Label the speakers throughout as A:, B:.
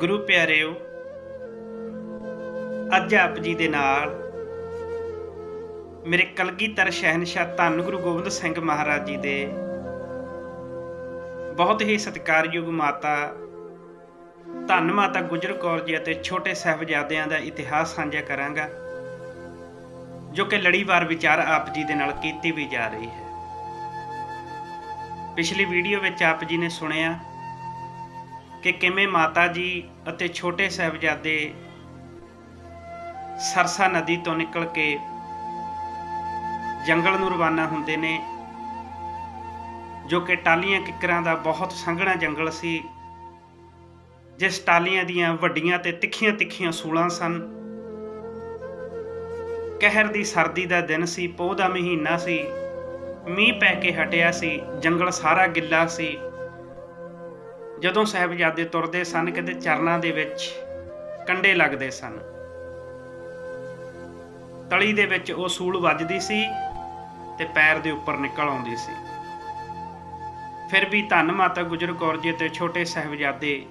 A: ਗੁਰੂ ਪਿਆਰਿਓ, ਅੱਜ ਆਪ ਜੀ ਦੇ ਨਾਲ ਮੇਰੇ ਕਲਗੀਧਰ ਸ਼ਹਿਨशाह ਧੰਨ ਗੁਰੂ ਗੋਬਿੰਦ ਸਿੰਘ ਮਹਾਰਾਜ ਜੀ ਦੇ ਬਹੁਤ ਹੀ ਸਤਿਕਾਰਯੋਗ ਮਾਤਾ, ਧੰਨ ਮਾਤਾ ਗੁਜਰ ਕੌਰ ਜੀ ਅਤੇ ਛੋਟੇ ਸਾਹਿਬਜ਼ਾਦਿਆਂ ਦਾ ਇਤਿਹਾਸ ਸਾਂਝਾ ਕਰਾਂਗਾ, ਜੋ ਕਿ ਲੜੀਵਾਰ ਵਿਚਾਰ ਆਪ ਜੀ ਦੇ ਨਾਲ ਕੀਤੀ ਵੀ ਜਾ ਰਹੀ ਹੈ। ਪਿਛਲੀ ਵੀਡੀਓ ਵਿੱਚ ਆਪ ਜੀ ਨੇ ਸੁਣਿਆ ਕਿ ਕਿਵੇਂ ਮਾਤਾ ਜੀ ਅਤੇ ਛੋਟੇ ਸਾਹਿਬਜ਼ਾਦੇ ਸਰਸਾ ਨਦੀ ਤੋਂ ਨਿਕਲ ਕੇ ਜੰਗਲ ਨੂੰ ਰਵਾਨਾ ਹੁੰਦੇ ਨੇ, ਜੋ ਕਿ ਟਾਲੀਆਂ ਕਿੱਕਰਾਂ ਦਾ ਬਹੁਤ ਸੰਘਣਾ ਜੰਗਲ ਸੀ, ਜਿਸ ਟਾਲੀਆਂ ਦੀਆਂ ਵੱਡੀਆਂ ਤੇ ਤਿੱਖੀਆਂ ਤਿੱਖੀਆਂ ਸੂਲਾਂ ਸਨ। ਕਹਿਰ ਦੀ ਸਰਦੀ ਦਾ ਦਿਨ ਸੀ, ਪੋਹ ਦਾ ਮਹੀਨਾ ਸੀ, ਮੀਂਹ ਪੈ ਕੇ ਹਟਿਆ ਸੀ, ਜੰਗਲ ਸਾਰਾ ਗਿੱਲਾ ਸੀ। ਜਦੋਂ ਸਾਹਿਬਜ਼ਾਦੇ ਤੁਰਦੇ ਸਨ ਕਿਤੇ ਚਰਨਾਂ ਦੇ ਵਿੱਚ ਕੰਡੇ ਲੱਗਦੇ ਸਨ। ਤਲੀ ਦੇ ਵਿੱਚ ਉਹ ਸੂਲ ਵੱਜਦੀ ਸੀ ਤੇ ਪੈਰ ਦੇ ਉੱਪਰ ਨਿਕਲ ਆਉਂਦੀ ਸੀ। ਫਿਰ ਵੀ ਧੰਨ ਮਾਤਾ ਗੁਜਰ ਕੌਰ ਜੀ ਤੇ ਛੋਟੇ ਸਾਹਿਬਜ਼ਾਦੇ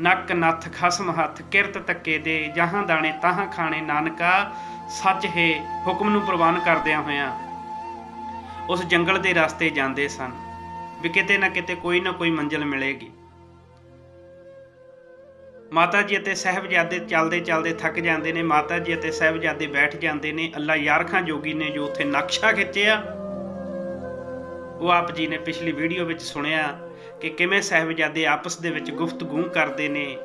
A: ਨੱਕ, ਨੱਥ, ਖਸਮ, ਹੱਥ, ਕਿਰਤ ਤੱਕੇ ਦੇ ਜਹਾਂ ਦਾਣੇ, ਤਾਹਾਂ ਖਾਣੇ, ਨਾਨਕਾ ਸੱਚ ਹੈ ਹੁਕਮ ਨੂੰ ਪ੍ਰਵਾਨ ਕਰਦਿਆਂ ਹੋਇਆਂ ਉਸ ਜੰਗਲ ਦੇ ਰਸਤੇ ਜਾਂਦੇ ਸਨ। ਵੀ ਕਿਤੇ ਨਾ ਕਿਤੇ ਕੋਈ ਨਾ ਕੋਈ ਮੰਜ਼ਿਲ ਮਿਲੇਗੀ। ਮਾਤਾ ਜੀ ਅਤੇ ਸਹਿਬਜ਼ਾਦੇ ਚੱਲਦੇ ਚੱਲਦੇ ਥੱਕ ਜਾਂਦੇ ਨੇ ਮਾਤਾ ਜੀ ਅਤੇ ਸਹਿਬਜ਼ਾਦੇ ਬੈਠ ਜਾਂਦੇ ਨੇ, ਅੱਲਾ ਯਾਰ ਖਾਂ ਜੋਗੀ ਨੇ ਜੋ ਉੱਥੇ ਨਕਸ਼ਾ ਖਿੱਚਿਆ। ਉਹ ਆਪ ਜੀ ਨੇ ਪਿਛਲੀ ਵੀਡੀਓ ਵਿੱਚ ਸੁਣਿਆ ਕਿ ਕਿਵੇਂ ਸਹਿਬਜ਼ਾਦੇ ਆਪਸ ਦੇ ਵਿੱਚ ਗੁਫ਼ਤਗੂ ਕਰਦੇ ਨੇ।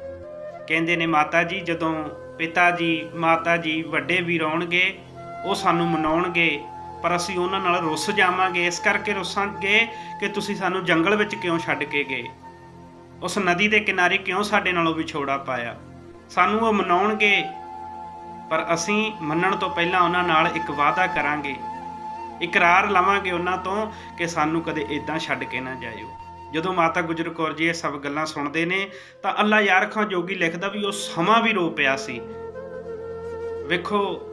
A: ਕਹਿੰਦੇ ਨੇ ਮਾਤਾ ਜੀ ਜਦੋਂ ਪਿਤਾ ਜੀ, ਮਾਤਾ ਜੀ ਵੱਡੇ ਵੀਰ ਆਉਣਗੇ, ਉਹ ਸਾਨੂੰ ਮਨਾਉਣਗੇ। ਪਰ ਅਸੀਂ ਉਹਨਾਂ ਨਾਲ ਰੁੱਸ ਜਾਵਾਂਗੇ, ਇਸ ਕਰਕੇ ਰੁੱਸਾਂਗੇ ਕਿ ਤੁਸੀਂ ਸਾਨੂੰ ਜੰਗਲ ਵਿੱਚ ਕਿਉਂ ਛੱਡ ਕੇ ਗਏ? ਉਸ ਨਦੀ ਦੇ ਕਿਨਾਰੇ ਕਿਉਂ ਸਾਡੇ ਨਾਲੋਂ ਵਿਛੋੜਾ ਪਾਇਆ? ਸਾਨੂੰ ਉਹ ਮਨਾਉਣਗੇ, ਪਰ ਅਸੀਂ ਮੰਨਣ ਤੋਂ ਪਹਿਲਾਂ ਉਹਨਾਂ ਨਾਲ ਇੱਕ ਵਾਅਦਾ ਕਰਾਂਗੇ। ਇਕਰਾਰ ਲਵਾਂਗੇ ਉਹਨਾਂ ਤੋਂ ਕਿ ਸਾਨੂੰ ਕਦੇ ਇਦਾਂ ਛੱਡ ਕੇ ਨਾ ਜਾਇਓ। ਜਦੋਂ ਮਾਤਾ ਗੁਜਰ ਕੌਰ ਜੀ ਇਹ ਸਭ ਗੱਲਾਂ ਸੁਣਦੇ ਨੇ, ਤਾਂ ਅੱਲਾ ਯਾਰ ਖਾਂ ਜੋਗੀ ਲਿਖਦਾ ਵੀ ਉਹ ਸਮਾਂ ਵੀ ਰੋ ਪਿਆ ਸੀ। ਵੇਖੋ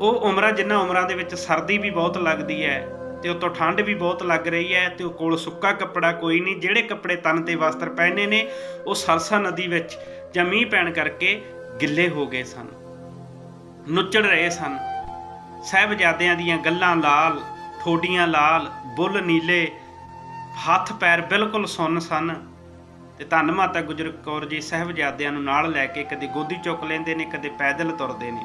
A: ਉਹ ਉਮਰਾਂ ਜਿੰਨਾ ਉਮਰਾਂ ਦੇ ਵਿੱਚ ਸਰਦੀ ਵੀ ਬਹੁਤ ਲੱਗਦੀ ਹੈ ਤੇ ਉਤੋਂ ਠੰਡ ਵੀ ਬਹੁਤ ਲੱਗ ਰਹੀ ਹੈ ਤੇ ਉਹ ਕੋਲ ਸੁੱਕਾ ਕੱਪੜਾ ਕੋਈ ਨਹੀਂ, ਜਿਹੜੇ ਕੱਪੜੇ ਤਨ ਤੇ ਵਸਤਰ ਪਹਿਨੇ ਨੇ, ਉਹ ਸਰਸਾ ਨਦੀ ਵਿੱਚ ਜਾਂ ਮੀਂਹ ਪੈਣ ਕਰਕੇ ਗਿੱਲੇ ਹੋ ਗਏ ਸਨ, ਨੁੱਚੜ ਰਹੇ ਸਨ। ਸਹਿਬਜ਼ਾਦਿਆਂ ਦੀਆਂ ਗੱਲਾਂ ਲਾਲ, ਠੋਡੀਆਂ ਲਾਲ, ਬੁੱਲ ਨੀਲੇ, ਹੱਥ ਪੈਰ ਬਿਲਕੁਲ ਸੁੰਨ ਸਨ ਤੇ ਧੰਨ ਮਾਤਾ ਗੁਜਰ ਕੌਰ ਜੀ ਸਹਿਬਜ਼ਾਦਿਆਂ ਨੂੰ ਨਾਲ ਲੈ ਕੇ ਕਦੇ ਗੋਦੀ ਚੁੱਕ ਲੈਂਦੇ ਨੇ, ਕਦੇ ਪੈਦਲ ਤੁਰਦੇ ਨੇ।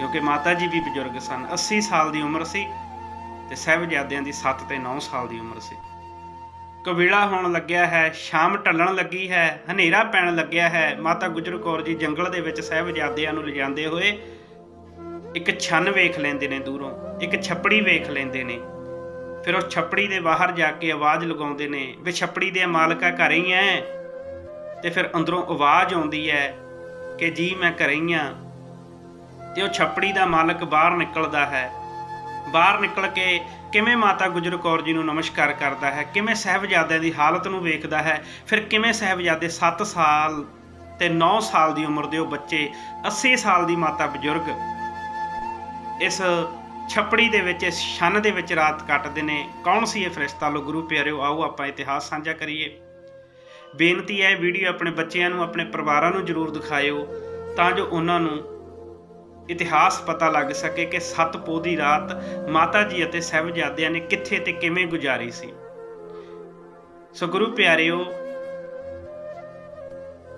A: ਕਿਉਂਕਿ ਮਾਤਾ ਜੀ ਵੀ ਬਜ਼ੁਰਗ ਸਨ। 80 ਸਾਲ ਦੀ ਉਮਰ ਸੀ ਤੇ ਸਹਿਬਜ਼ਾਦਿਆਂ ਦੀ 7 ਤੇ 9 ਸਾਲ ਦੀ ਉਮਰ ਸੀ। ਕਵੇਲਾ ਹੋਣ ਲੱਗਿਆ ਹੈ, ਸ਼ਾਮ ਢਲਣ ਲੱਗੀ ਹੈ, ਹਨੇਰਾ ਪੈਣ ਲੱਗਿਆ ਹੈ। ਮਾਤਾ ਗੁਜਰ ਕੌਰ ਜੀ ਜੰਗਲ ਦੇ ਵਿੱਚ ਸਹਿਬਜ਼ਾਦਿਆਂ ਨੂੰ ਲਿਜਾਂਦੇ ਹੋਏ ਇੱਕ ਛੰਨ ਵੇਖ ਲੈਂਦੇ ਨੇ ਦੂਰੋਂ, ਇੱਕ ਛੱਪੜੀ ਵੇਖ ਲੈਂਦੇ ਨੇ। ਫਿਰ ਉਹ ਛੱਪੜੀ ਦੇ ਬਾਹਰ ਜਾ ਕੇ ਆਵਾਜ਼ ਲਗਾਉਂਦੇ ਨੇ, ਵੀ ਛੱਪੜੀ ਦੇ ਮਾਲਕਾ ਘਰ ਹੀ ਐ? ਤੇ ਫਿਰ ਅੰਦਰੋਂ ਆਵਾਜ਼ ਆਉਂਦੀ ਹੈ ਕਿ ਜੀ ਮੈਂ ਘਰੇ ਹੀ ਆ। ਤੇ ਉਹ ਛੱਪੜੀ ਦਾ ਮਾਲਕ ਬਾਹਰ ਨਿਕਲਦਾ ਹੈ। ਬਾਹਰ ਨਿਕਲ ਕੇ ਕਿਵੇਂ ਮਾਤਾ ਗੁਜਰ ਕੌਰ ਜੀ ਨੂੰ ਨਮਸਕਾਰ ਕਰਦਾ ਹੈ? ਕਿਵੇਂ ਸਹਿਬਜ਼ਾਦਿਆਂ ਦੀ ਹਾਲਤ ਨੂੰ ਵੇਖਦਾ ਹੈ? ਫਿਰ ਕਿਵੇਂ ਸਹਿਬਜ਼ਾਦੇ 7 ਸਾਲ ਤੇ 9 ਸਾਲ ਦੀ ਉਮਰ ਦੇ ਉਹ ਬੱਚੇ 80 ਸਾਲ ਦੀ ਮਾਤਾ ਬਜ਼ੁਰਗ ਇਸ ਛੱਪੜੀ ਦੇ ਵਿੱਚ, ਇਸ ਛੰਨ ਦੇ ਵਿੱਚ ਰਾਤ ਕੱਟਦੇ ਨੇ। ਕੌਣ ਸੀ ਇਹ ਫਰਿਸ਼ਤਾ? ਲੋ ਗੁਰੂ ਪਿਆਰਿਓ, ਆਓ ਆਪਾਂ ਇਤਿਹਾਸ ਸਾਂਝਾ ਕਰੀਏ। ਬੇਨਤੀ ਹੈ, ਵੀਡੀਓ ਆਪਣੇ ਬੱਚਿਆਂ ਨੂੰ, ਆਪਣੇ ਪਰਿਵਾਰਾਂ ਨੂੰ ਜਰੂਰ ਦਿਖਾਇਓ, ਤਾਂ ਜੋ ਉਹਨਾਂ ਨੂੰ ਇਤਿਹਾਸ ਪਤਾ ਲੱਗ ਸਕੇ ਕਿ ਸੱਤ ਪੋਹ ਦੀ ਰਾਤ ਮਾਤਾ ਜੀ ਅਤੇ ਸਹਿਬਜ਼ਾਦਿਆਂ ਨੇ ਕਿੱਥੇ ਤੇ ਕਿਵੇਂ ਗੁਜ਼ਾਰੀ ਸੀ। ਸੋ ਗੁਰੂ ਪਿਆਰਿਓ,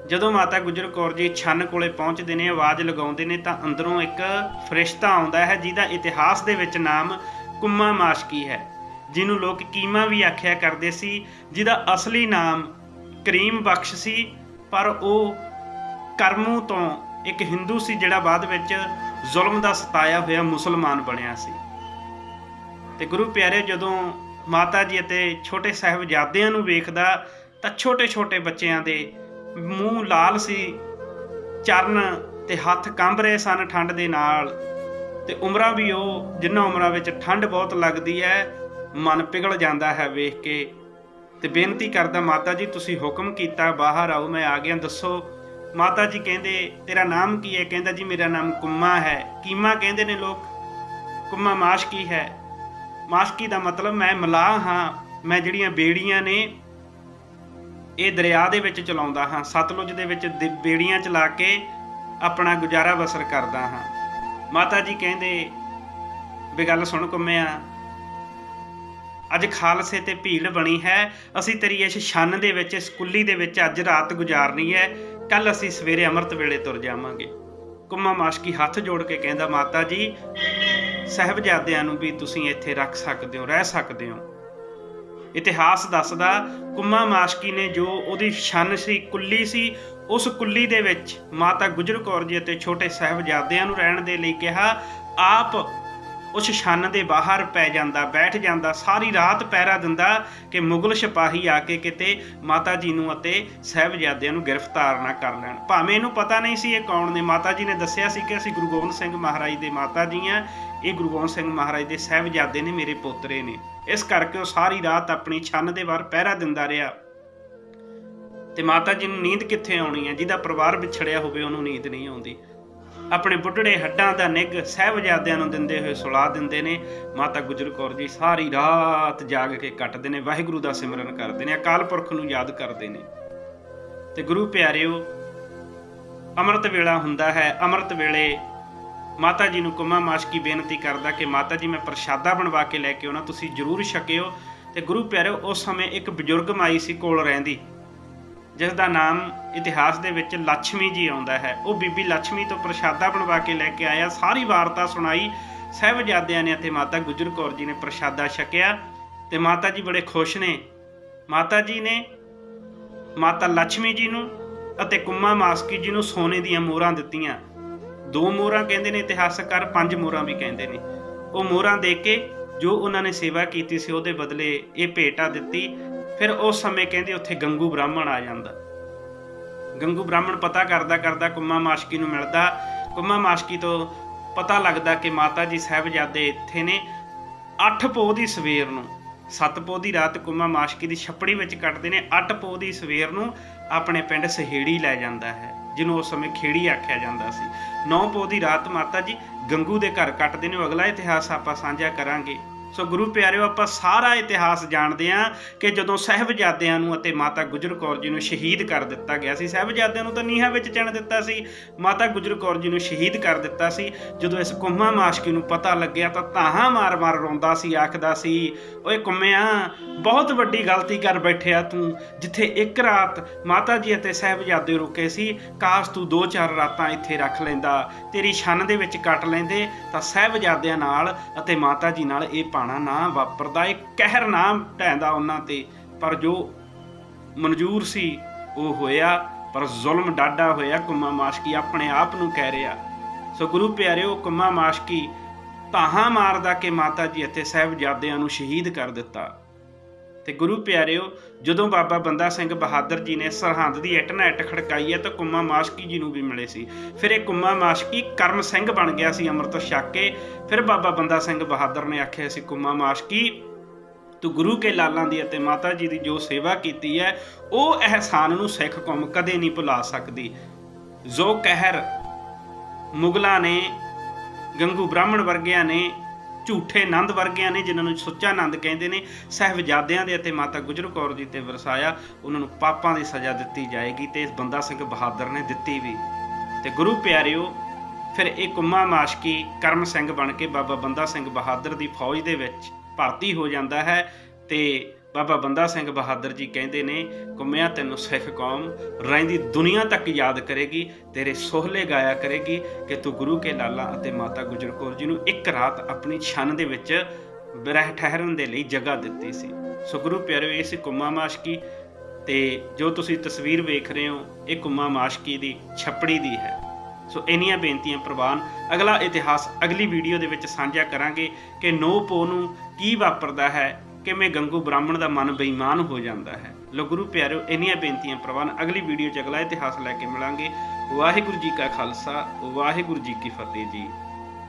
A: ਜਦੋਂ ਮਾਤਾ ਗੁਜਰ ਕੌਰ ਜੀ ਛੰਨ ਕੋਲੇ ਪਹੁੰਚਦੇ ਨੇ, ਆਵਾਜ਼ ਲਗਾਉਂਦੇ ਨੇ, ਤਾਂ ਅੰਦਰੋਂ ਇੱਕ ਫਰਿਸ਼ਤਾ ਆਉਂਦਾ ਹੈ, ਜਿਹਦਾ ਇਤਿਹਾਸ ਦੇ ਵਿੱਚ ਨਾਮ ਕੁੰਮਾ ਮਾਸ਼ਕੀ ਹੈ, ਜਿਹਨੂੰ ਲੋਕ ਕੀਮਾ ਵੀ ਆਖਿਆ ਕਰਦੇ ਸੀ, ਜਿਹਦਾ ਅਸਲੀ ਨਾਮ ਕਰੀਮ ਬਖਸ਼ ਸੀ, ਪਰ ਉਹ ਕਰਮੂ ਤੋਂ ਇੱਕ ਹਿੰਦੂ ਸੀ ਜਿਹੜਾ ਬਾਅਦ ਵਿੱਚ ਜ਼ੁਲਮ ਦਾ ਸਤਾਇਆ ਹੋਇਆ ਮੁਸਲਮਾਨ ਬਣਿਆ ਸੀ। ਤੇ ਗੁਰੂ ਪਿਆਰੇ, ਜਦੋਂ ਮਾਤਾ ਜੀ ਅਤੇ ਛੋਟੇ ਸਾਹਿਬਜ਼ਾਦਿਆਂ ਨੂੰ ਵੇਖਦਾ, ਤਾਂ ਛੋਟੇ-ਛੋਟੇ ਬੱਚਿਆਂ ਦੇ ਮੂੰਹ ਲਾਲ ਸੀ, ਚਰਨ ਤੇ ਹੱਥ ਕੰਬ ਰਹੇ ਸਨ ਠੰਡ ਦੇ ਨਾਲ। ਤੇ ਉਮਰਾਂ ਵੀ ਉਹ, ਜਿੰਨਾ ਉਮਰਾਂ ਵਿੱਚ ਠੰਡ ਬਹੁਤ ਲੱਗਦੀ ਹੈ, ਮਨ ਪਿਘਲ ਜਾਂਦਾ ਹੈ ਵੇਖ ਕੇ। ਤੇ ਬੇਨਤੀ ਕਰਦਾ, ਮਾਤਾ ਜੀ, ਤੁਸੀਂ ਹੁਕਮ ਕੀਤਾ, ਬਾਹਰ ਆਓ, ਮੈਂ ਆ ਗਿਆ, ਦੱਸੋ ਮਾਤਾ ਜੀ ਕਹਿੰਦੇ, ਤੇਰਾ ਨਾਮ ਕੀ ਹੈ? ਕਹਿੰਦਾ, ਜੀ, ਮੇਰਾ ਨਾਮ ਕੁੰਮਾ ਹੈ। ਕੀਮਾ ਕਹਿੰਦੇ ਨੇ ਲੋਕ, ਕੁੰਮਾ ਮਾਸ਼ਕੀ ਹੈ? ਮਾਸ਼ਕੀ ਦਾ ਮਤਲਬ, ਮੈਂ ਮਲਾਹ ਹਾਂ, ਮੈਂ ਜਿਹੜੀਆਂ ਬੇੜੀਆਂ ਨੇ, ਇਹ ਦਰਿਆ ਦੇ ਵਿੱਚ ਚਲਾਉਂਦਾ ਹਾਂ, ਸਤਲੁਜ ਦੇ ਵਿੱਚ ਬੇੜੀਆਂ ਚਲਾ ਕੇ ਆਪਣਾ ਗੁਜ਼ਾਰਾ ਬਸਰ ਕਰਦਾ ਹਾਂ। ਮਾਤਾ ਜੀ ਕਹਿੰਦੇ, ਵੀ ਗੱਲ ਸੁਣ ਕੁੰਮਿਆ, ਅੱਜ ਖਾਲਸੇ ਤੇ ਭੀੜ ਬਣੀ ਹੈ, ਅਸੀਂ ਤੇਰੀ ਇਸ ਛੰਨ ਦੇ ਵਿੱਚ, ਇਸ ਕੁੱਲੀ ਦੇ ਵਿੱਚ ਅੱਜ ਰਾਤ ਗੁਜ਼ਾਰਨੀ ਹੈ। ਕੱਲ ਅਸੀਂ ਸਵੇਰੇ ਅੰਮ੍ਰਿਤ ਵੇਲੇ ਤੁਰ ਜਾਵਾਂਗੇ। ਕੁੰਮਾ ਮਾਸ਼ਕੀ ਹੱਥ ਜੋੜ ਕੇ ਕਹਿੰਦਾ, ਮਾਤਾ ਜੀ, ਸਹਿਬਜ਼ਾਦਿਆਂ ਨੂੰ ਵੀ ਤੁਸੀਂ ਇੱਥੇ ਰੱਖ ਸਕਦੇ ਹੋ, ਰਹਿ ਸਕਦੇ ਹੋ। ਇਤਿਹਾਸ ਦੱਸਦਾ, ਕੁੰਮਾ ਮਾਸ਼ਕੀ ਨੇ ਜੋ ਉਹਦੀ ਛੰਨ ਸੀ, ਕੁੱਲੀ ਸੀ, ਉਸ ਕੁੱਲੀ ਦੇ ਵਿੱਚ ਮਾਤਾ ਗੁਜਰ ਕੌਰ ਜੀ ਅਤੇ ਛੋਟੇ ਸਾਹਿਬਜ਼ਾਦਿਆਂ ਨੂੰ ਰਹਿਣ ਦੇ ਲਈ ਕਿਹਾ, ਆਪ ਉਸ ਛੰਨ ਦੇ ਬਾਹਰ ਪੈ ਜਾਂਦਾ, ਬੈਠ ਜਾਂਦਾ, ਸਾਰੀ ਰਾਤ ਪਹਿਰਾ ਦਿੰਦਾ ਕਿ ਮੁਗਲ ਸਿਪਾਹੀ ਆ ਕੇ ਕਿਤੇ ਮਾਤਾ ਜੀ ਨੂੰ ਅਤੇ ਸਾਹਿਬਜ਼ਾਦਿਆਂ ਨੂੰ ਗ੍ਰਿਫਤਾਰ ਨਾ ਕਰ ਲੈਣ। ਭਾਵੇਂ ਇਹਨੂੰ ਪਤਾ ਨਹੀਂ ਸੀ ਇਹ ਕੌਣ ਨੇ, ਮਾਤਾ ਜੀ ਨੇ ਦੱਸਿਆ ਸੀ ਕਿ ਅਸੀਂ ਗੁਰੂ ਗੋਬਿੰਦ ਸਿੰਘ ਮਹਾਰਾਜ ਦੇ ਮਾਤਾ ਜੀ ਆ ਇਹ ਗੁਰੂ ਗੋਬਿੰਦ ਸਿੰਘ ਮਹਾਰਾਜ ਦੇ ਸਾਹਿਬਜ਼ਾਦੇ ਨੇ, ਮੇਰੇ ਪੋਤਰੇ ਨੇ। ਇਸ ਕਰਕੇ ਉਹ ਸਾਰੀ ਰਾਤ ਆਪਣੀ ਛੰਨ ਦੇ ਬਾਹਰ ਪਹਿਰਾ ਦਿੰਦਾ ਰਿਹਾ। ਤੇ ਮਾਤਾ ਜੀ ਨੂੰ ਨੀਂਦ ਕਿੱਥੇ ਆਉਣੀ ਹੈ? ਜਿਹਦਾ ਪਰਿਵਾਰ ਵਿਛੜਿਆ ਹੋਵੇ, ਉਹਨੂੰ ਨੀਂਦ ਨਹੀਂ ਆਉਂਦੀ। ਆਪਣੇ ਬੁੱਢੜੇ ਹੱਡਾਂ ਦਾ ਨਿੱਘ ਸਹਿਬਜ਼ਾਦਿਆਂ ਨੂੰ ਦਿੰਦੇ ਹੋਏ ਸੁਲਾ ਦਿੰਦੇ ਨੇ। ਮਾਤਾ ਗੁਜਰ ਕੌਰ ਜੀ ਸਾਰੀ ਰਾਤ ਜਾਗ ਕੇ ਕੱਟਦੇ ਨੇ, ਵਾਹਿਗੁਰੂ ਦਾ ਸਿਮਰਨ ਕਰਦੇ ਨੇ, ਅਕਾਲ ਪੁਰਖ ਨੂੰ ਯਾਦ ਕਰਦੇ ਨੇ। ਤੇ ਗੁਰੂ ਪਿਆਰਿਓ, ਅੰਮ੍ਰਿਤ ਵੇਲਾ ਹੁੰਦਾ ਹੈ। ਅੰਮ੍ਰਿਤ ਵੇਲੇ ਮਾਤਾ ਜੀ ਨੂੰ ਕੁਮਾ ਮਾਸ਼ਕੀ ਬੇਨਤੀ ਕਰਦਾ ਕਿ ਮਾਤਾ ਜੀ, ਮੈਂ ਪ੍ਰਸ਼ਾਦਾ ਬਣਵਾ ਕੇ ਲੈ ਕੇ ਆਉਣਾ, ਤੁਸੀਂ ਜ਼ਰੂਰ ਛਕਿਓ। ਤੇ ਗੁਰੂ ਪਿਆਰਿਓ, ਉਸ ਸਮੇਂ ਇੱਕ ਬਜ਼ੁਰਗ ਮਾਈ ਸੀ ਕੋਲ ਰਹਿੰਦੀ। ਜਿਸ ਦਾ ਨਾਮ ਇਤਿਹਾਸ ਦੇ ਵਿੱਚ ਲక్ష్ਮੀ ਜੀ ਆਉਂਦਾ ਹੈ। ਉਹ ਬੀਬੀ ਲక్ష్ਮੀ ਤੋਂ ਪ੍ਰਸ਼ਾਦਾ ਬਣਵਾ ਕੇ ਲੈ ਕੇ ਆਇਆ। ਸਾਰੀ ਵਾਰਤਾ ਸੁਣਾਈ ਸਹਿਬਜ਼ਾਦਿਆਂ ਨੇ ਅਤੇ ਮਾਤਾ ਗੁਜਰ ਕੌਰ ਜੀ ਨੇ ਪ੍ਰਸ਼ਾਦਾ ਛਕਿਆ ਤੇ ਮਾਤਾ ਜੀ ਬੜੇ ਖੁਸ਼ ਨੇ। ਮਾਤਾ ਜੀ ਨੇ ਮਾਤਾ ਲక్ష్ਮੀ ਜੀ ਨੂੰ ਅਤੇ ਕੁੰਮਾ ਮਾਸਕੀ ਜੀ ਨੂੰ ਸੋਨੇ ਦੀਆਂ ਮੋਹਰਾਂ ਦਿੱਤੀਆਂ। ਦੋ ਮੋਹਰਾਂ ਕਹਿੰਦੇ ਨੇ ਇਤਿਹਾਸਕਾਰ, ਪੰਜ ਮੋਹਰਾਂ ਵੀ ਕਹਿੰਦੇ ਨੇ। ਉਹ ਮੋਹਰਾਂ ਦੇ ਕੇ ਜੋ ਉਹਨਾਂ ਨੇ ਸੇਵਾ ਕੀਤੀ ਸੀ ਉਹਦੇ ਬਦਲੇ ਇਹ ਭੇਟਾ ਦਿੱਤੀ ਫਿਰ ਉਸ ਸਮੇਂ ਕਹਿੰਦੇ ਉੱਥੇ ਗੰਗੂ ਬ੍ਰਾਹਮਣ ਆ ਜਾਂਦਾ। ਗੰਗੂ ਬ੍ਰਾਹਮਣ ਪਤਾ ਕਰਦਾ ਕਰਦਾ ਕੁੰਮਾ ਮਾਸ਼ਕੀ ਨੂੰ ਮਿਲਦਾ। ਕੁੰਮਾ ਮਾਸ਼ਕੀ ਤੋਂ ਪਤਾ ਲੱਗਦਾ ਕਿ ਮਾਤਾ ਜੀ ਸਾਹਿਬਜ਼ਾਦੇ ਇੱਥੇ ਨੇ 8 ਪੋਹ ਦੀ ਸਵੇਰ ਨੂੰ 7 ਪੋਹ ਦੀ ਰਾਤ ਕੁੰਮਾ ਮਾਸ਼ਕੀ ਦੀ ਛੱਪੜੀ ਵਿੱਚ ਕੱਟਦੇ ਨੇ 8 ਪੋਹ ਦੀ ਸਵੇਰ ਨੂੰ ਆਪਣੇ ਪਿੰਡ ਸਹੇੜੀ ਲੈ ਜਾਂਦਾ ਹੈ, ਜਿਹਨੂੰ ਉਸ ਸਮੇਂ ਖੇੜੀ ਆਖਿਆ ਜਾਂਦਾ ਸੀ। 9 ਪੋਹ ਦੀ ਰਾਤ ਮਾਤਾ ਜੀ ਗੰਗੂ ਦੇ ਘਰ ਕੱਟਦੇ ਨੇ, ਉਹ ਅਗਲਾ ਇਤਿਹਾਸ ਆਪਾਂ ਸਾਂਝਾ ਕਰਾਂਗੇ। ਸੋ ਗੁਰੂ ਪਿਆਰਿਓ, ਆਪਾਂ ਸਾਰਾ ਇਤਿਹਾਸ ਜਾਣਦੇ ਹਾਂ ਕਿ ਜਦੋਂ ਸਹਿਬਜ਼ਾਦਿਆਂ ਨੂੰ ਅਤੇ ਮਾਤਾ ਗੁਜਰ ਕੌਰ ਜੀ ਨੂੰ ਸ਼ਹੀਦ ਕਰ ਦਿੱਤਾ ਗਿਆ ਸੀ। ਸਹਿਬਜ਼ਾਦਿਆਂ ਨੂੰ ਤਾਂ ਨੀਹਾਂ ਵਿੱਚ ਚਿਣ ਦਿੱਤਾ ਸੀ, ਮਾਤਾ ਗੁਜਰ ਕੌਰ ਜੀ ਨੂੰ ਸ਼ਹੀਦ ਕਰ ਦਿੱਤਾ ਸੀ। ਜਦੋਂ ਇਸ ਕੁੰਮਾ ਮਾਸ਼ਕੀ ਨੂੰ ਪਤਾ ਲੱਗਿਆ ਤਾਂ ਤਾਹਾਂ ਮਾਰ-ਮਾਰ ਰੋਂਦਾ ਸੀ, ਆਖਦਾ ਸੀ, ਓਏ ਕੁੰਮਿਆ, ਬਹੁਤ ਵੱਡੀ ਗਲਤੀ ਕਰ ਬੈਠਿਆ ਤੂੰ, ਜਿੱਥੇ ਇੱਕ ਰਾਤ ਮਾਤਾ ਜੀ ਅਤੇ ਸਹਿਬਜ਼ਾਦੇ ਰੁਕੇ ਸੀ, ਕਾਸ਼ ਤੂੰ ਦੋ ਚਾਰ ਰਾਤਾਂ ਇੱਥੇ ਰੱਖ ਲੈਂਦਾ, ਤੇਰੀ ਛੰਨ ਦੇ ਵਿੱਚ ਕੱਟ ਲੈਂਦੇ ਤਾਂ ਸਹਿਬਜ਼ਾਦਿਆਂ ਨਾਲ ਅਤੇ ਮਾਤਾ ਜੀ ਨਾਲ ਇਹ ਪਾਣਾ ਨਾ ਵਾਪਰਦਾ, ਇਹ ਕਹਿਰ ਨਾ ਢੈਂਦਾ ਉਹਨਾਂ ਤੇ। ਪਰ ਜੋ ਮਨਜ਼ੂਰ ਸੀ, ਉਹ ਹੋਇਆ, ਪਰ ਜ਼ੁਲਮ ਡਾਡਾ ਹੋਇਆ, ਕੁੰਮਾ ਮਾਸ਼ਕੀ ਆਪਣੇ ਆਪ ਨੂੰ ਕਹਿ ਰਿਹਾ। ਸੋ ਗੁਰੂ ਪਿਆਰਿਓ, ਕੁੰਮਾ ਮਾਸ਼ਕੀ ਤਾਹਾਂ ਮਾਰਦਾ ਕਿ ਮਾਤਾ ਜੀ ਅਤੇ ਸਾਹਿਬਜ਼ਾਦਿਆਂ ਨੂੰ ਸ਼ਹੀਦ ਕਰ ਦਿੱਤਾ। ਤੇ ਗੁਰੂ ਪਿਆਰਿਓ, ਜਦੋਂ ਬਾਬਾ ਬੰਦਾ ਸਿੰਘ ਬਹਾਦਰ ਜੀ ਨੇ ਸਰਹੰਦ ਦੀ ਇੱਟ ਨਾਲ ਇੱਟ ਖੜਕਾਈ ਹੈ ਤਾਂ ਕੁੰਮਾ ਮਾਸ਼ਕੀ ਜੀ ਨੂੰ ਵੀ ਮਿਲੇ ਸੀ। ਫਿਰ ਇਹ ਕੁੰਮਾ ਮਾਸ਼ਕੀ ਕਰਮ ਸਿੰਘ ਬਣ ਗਿਆ ਸੀ ਅੰਮ੍ਰਿਤ ਛਕ ਕੇ। ਫਿਰ ਬਾਬਾ ਬੰਦਾ ਸਿੰਘ ਬਹਾਦਰ ਨੇ ਆਖਿਆ ਸੀ, ਕੁੰਮਾ ਮਾਸ਼ਕੀ, ਤੂੰ ਗੁਰੂ ਕੇ ਲਾਲਾਂ ਦੀ ਅਤੇ ਮਾਤਾ ਜੀ ਦੀ ਜੋ ਸੇਵਾ ਕੀਤੀ ਹੈ, ਉਹ ਅਹਿਸਾਨ ਨੂੰ ਸਿੱਖ ਕੌਮ ਕਦੇ ਨਹੀਂ ਭੁਲਾ ਸਕਦੀ। ਜੋ ਕਹਿਰ ਮੁਗਲਾਂ ਨੇ, ਗੰਗੂ ਬ੍ਰਾਹਮਣ ਵਰਗਿਆਂ ਨੇ ਝੂਠੇ ਆਨੰਦ ਵਰਗਿਆਂ ਨੇ, ਜਿਨ੍ਹਾਂ ਨੂੰ ਸੁੱਚਾ ਆਨੰਦ ਕਹਿੰਦੇ ਨੇ, ਸਹਿਬਜ਼ਾਦਿਆਂ ਦੇ ਅਤੇ ਮਾਤਾ ਗੁਜਰ ਕੌਰ ਜੀ ਤੇ ਵਰਸਾਇਆ, ਉਹਨਾਂ ਨੂੰ ਪਾਪਾਂ ਦੀ ਸਜ਼ਾ ਦਿੱਤੀ ਜਾਏਗੀ ਤੇ ਬੰਦਾ ਸਿੰਘ ਬਹਾਦਰ ਨੇ ਦਿੱਤੀ ਵੀ। ਤੇ ਗੁਰੂ ਪਿਆਰਿਓ, ਫਿਰ ਇਹ ਕੁੰਮਾ ਮਾਸ਼ਕੀ ਕਰਮ ਸਿੰਘ ਬਣ ਕੇ ਬਾਬਾ ਬੰਦਾ ਸਿੰਘ ਬਹਾਦਰ ਦੀ ਫੌਜ ਦੇ ਵਿੱਚ ਭਰਤੀ ਹੋ ਜਾਂਦਾ ਹੈ ਤੇ ਬਾਬਾ ਬੰਦਾ ਸਿੰਘ ਬਹਾਦਰ ਜੀ ਕਹਿੰਦੇ ਨੇ ਕੁੰਮਿਆ ਤੈਨੂੰ ਸਿੱਖ ਕੌਮ, ਰਹਿੰਦੀ ਦੁਨੀਆ ਤੱਕ ਯਾਦ ਕਰੇਗੀ, ਤੇਰੇ ਸੋਹਲੇ ਗਾਇਆ ਕਰੇਗੀ ਕਿ ਤੂੰ ਗੁਰੂ ਕੇ ਲਾਲਾ ਅਤੇ ਮਾਤਾ ਗੁਜਰ ਕੌਰ ਜੀ ਨੂੰ ਇੱਕ ਰਾਤ ਆਪਣੀ ਛੰਨ ਦੇ ਵਿੱਚ ਰਹਿ ਠਹਿਰਨ ਦੇ ਲਈ ਜਗ੍ਹਾ ਦਿੱਤੀ ਸੀ। ਸੋ ਗੁਰੂ ਪਿਆਰਿਓ ਇਹ ਸੀ ਕੁੰਮਾ ਮਾਸ਼ਕੀ ਤੇ ਜੋ ਤੁਸੀਂ ਤਸਵੀਰ ਵੇਖ ਰਹੇ ਹੋ, ਇਹ ਕੁੰਮਾ ਮਾਸ਼ਕੀ ਦੀ ਛੱਪੜੀ ਦੀ ਹੈ। ਸੋ ਇੰਨੀਆਂ ਬੇਨਤੀਆਂ ਪ੍ਰਵਾਨ। ਅਗਲਾ ਇਤਿਹਾਸ ਅਗਲੀ ਵੀਡੀਓ ਦੇ ਵਿੱਚ ਸਾਂਝਾ ਕਰਾਂਗੇ ਕਿ ਨੋ ਪੋ ਨੂੰ ਕੀ ਵਾਪਰਦਾ ਹੈ ਕਿਵੇਂ ਗੰਗੂ ਬ੍ਰਾਹਮਣ ਦਾ ਮਨ ਬੇਈਮਾਨ ਹੋ ਜਾਂਦਾ ਹੈ। ਲੋ ਗੁਰੂ ਪਿਆਰਿਓ, ਇੰਨੀਆਂ ਬੇਨਤੀਆਂ ਪ੍ਰਵਾਨ ਅਗਲੀ ਵੀਡੀਓ 'ਚ ਅਗਲਾ ਇਤਿਹਾਸ ਲੈ ਕੇ ਮਿਲਾਂਗੇ। ਵਾਹਿਗੁਰੂ ਜੀ ਕਾ ਖਾਲਸਾ, ਵਾਹਿਗੁਰੂ ਜੀ ਕੀ ਫਤਿਹ ਜੀ।